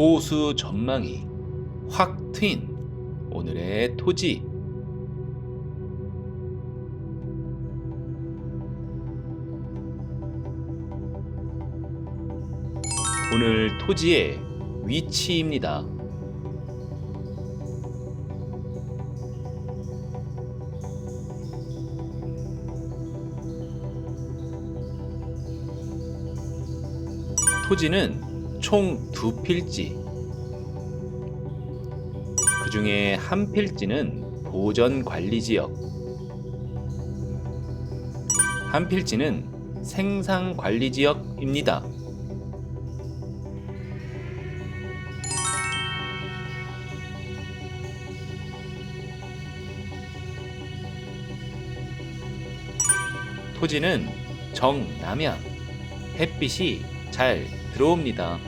호수 전망이 확 트인 오늘의 토지. 오늘 토지의 위치입니다. 토지는 총 두 필지. 그 중에 한 필지는 보전 관리 지역. 한 필지는 생산 관리 지역입니다. 토지는 정남향. 햇빛이 잘 들어옵니다.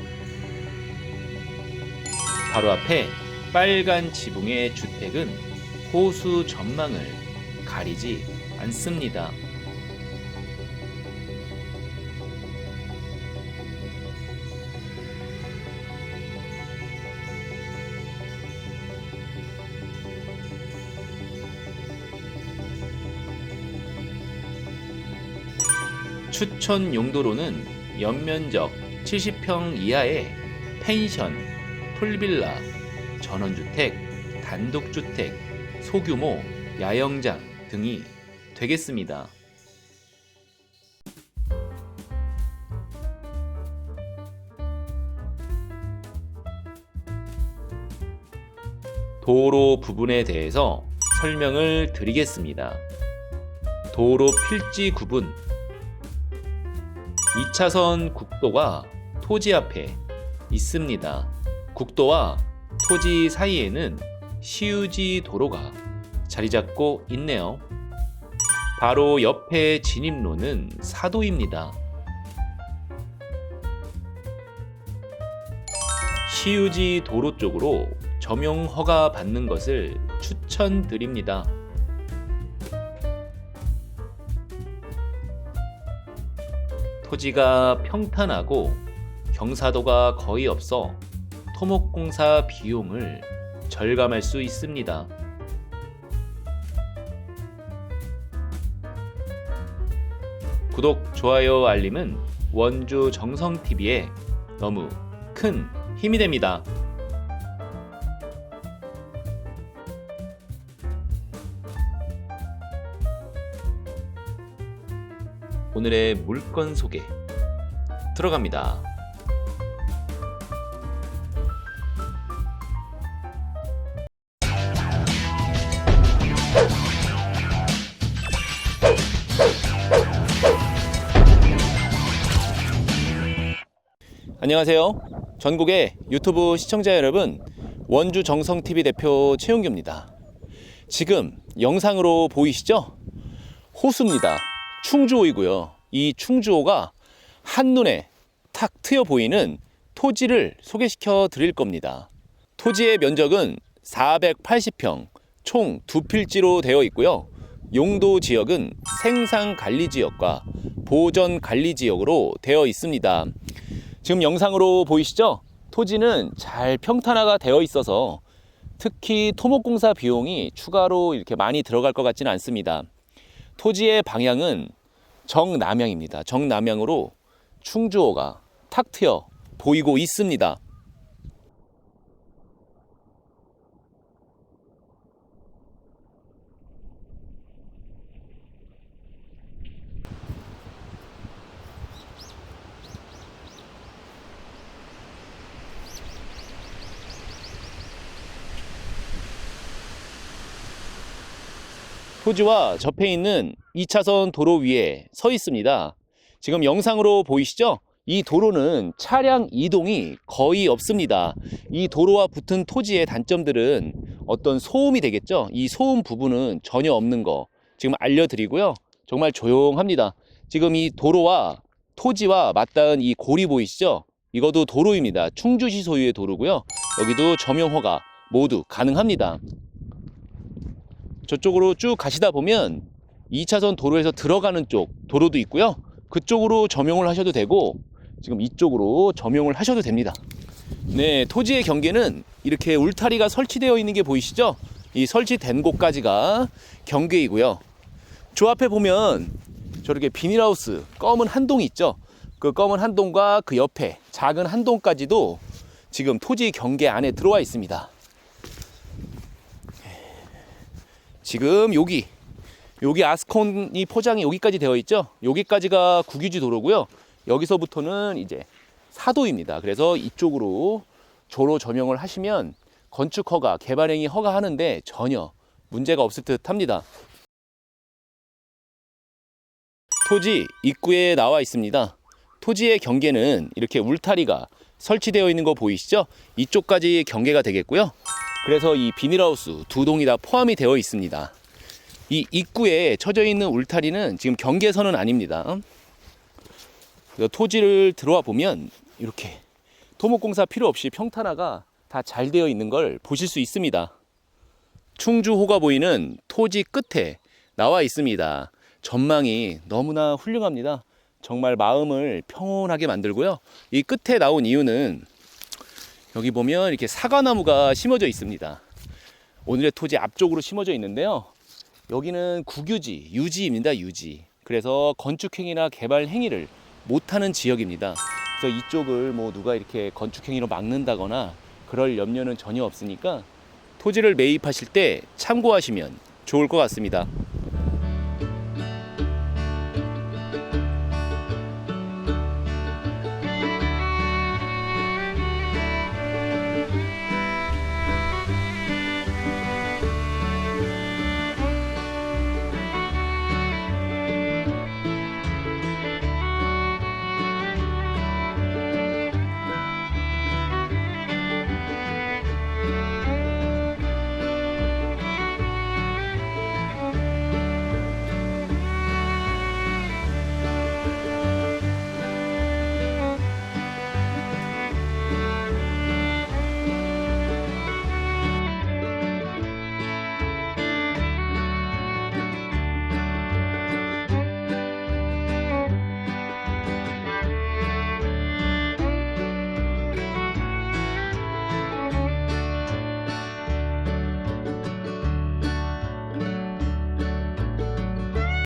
바로 앞에 빨간 지붕의 주택은 호수 전망을 가리지 않습니다. 추천 용도로는 연면적 70평 이하의 펜션, 풀빌라, 전원주택, 단독주택, 소규모 야영장 등이 되겠습니다. 도로 부분에 대해서 설명을 드리겠습니다. 도로 필지 구분 2차선 국도가 토지 앞에 있습니다. 국도와 토지 사이에는 시유지 도로가 자리 잡고 있네요. 바로 옆에 진입로는 사도입니다. 시유지 도로 쪽으로 점용 허가 받는 것을 추천드립니다. 토지가 평탄하고 경사도가 거의 없어 토목공사 비용을 절감할 수 있습니다. 구독, 좋아요, 알림은 원주 정성TV에 너무 큰 힘이 됩니다. 오늘의 물건 소개 들어갑니다. 안녕하세요. 전국의 유튜브 시청자 여러분, 원주 정성TV 대표 최용규입니다. 지금 영상으로 보이시죠? 호수입니다. 충주호이고요. 이 충주호가 한눈에 탁 트여 보이는 토지를 소개시켜 드릴 겁니다. 토지의 면적은 480평, 총 두 필지로 되어 있고요. 용도 지역은 생산 관리 지역과 보전 관리 지역으로 되어 있습니다. 지금 영상으로 보이시죠? 토지는 잘 평탄화가 되어 있어서 특히 토목공사 비용이 추가로 이렇게 많이 들어갈 것 같지는 않습니다. 토지의 방향은 정남향입니다. 정남향으로 충주호가 탁 트여 보이고 있습니다. 토지와 접해 있는 2차선 도로 위에 서 있습니다. 지금 영상으로 보이시죠? 이 도로는 차량 이동이 거의 없습니다. 이 도로와 붙은 토지의 단점들은 어떤 소음이 되겠죠? 이 소음 부분은 전혀 없는 거 지금 알려드리고요. 정말 조용합니다. 지금 이 도로와 토지와 맞닿은 이 고리 보이시죠? 이것도 도로입니다. 충주시 소유의 도로고요. 여기도 점용 허가 모두 가능합니다. 저쪽으로 쭉 가시다 보면 2차선 도로에서 들어가는 쪽 도로도 있고요. 그쪽으로 점용을 하셔도 되고 지금 이쪽으로 점용을 하셔도 됩니다. 네, 토지의 경계는 이렇게 울타리가 설치되어 있는 게 보이시죠? 이 설치된 곳까지가 경계이고요. 저 앞에 보면 저렇게 비닐하우스 검은 한 동이 있죠? 그 검은 한 동과 그 옆에 작은 한 동까지도 지금 토지 경계 안에 들어와 있습니다. 지금 여기 여기 아스콘이 포장이 여기까지 되어 있죠? 여기까지가 국유지 도로고요. 여기서부터는 이제 사도입니다. 그래서 이쪽으로 조로 전용을 하시면 건축 허가, 개발행위 허가하는데 전혀 문제가 없을 듯 합니다. 토지 입구에 나와 있습니다. 토지의 경계는 이렇게 울타리가 설치되어 있는 거 보이시죠? 이쪽까지 경계가 되겠고요. 그래서 이 비닐하우스 두 동이 다 포함이 되어 있습니다. 이 입구에 쳐져 있는 울타리는 지금 경계선은 아닙니다. 토지를 들어와 보면 이렇게 토목공사 필요 없이 평탄화가 다 잘 되어 있는 걸 보실 수 있습니다. 충주호가 보이는 토지 끝에 나와 있습니다. 전망이 너무나 훌륭합니다. 정말 마음을 평온하게 만들고요. 이 끝에 나온 이유는 여기 보면 이렇게 사과나무가 심어져 있습니다. 오늘의 토지 앞쪽으로 심어져 있는데요. 여기는 국유지, 유지입니다, 유지. 그래서 건축행위나 개발 행위를 못하는 지역입니다. 그래서 이쪽을 뭐 누가 이렇게 건축행위로 막는다거나 그럴 염려는 전혀 없으니까 토지를 매입하실 때 참고하시면 좋을 것 같습니다.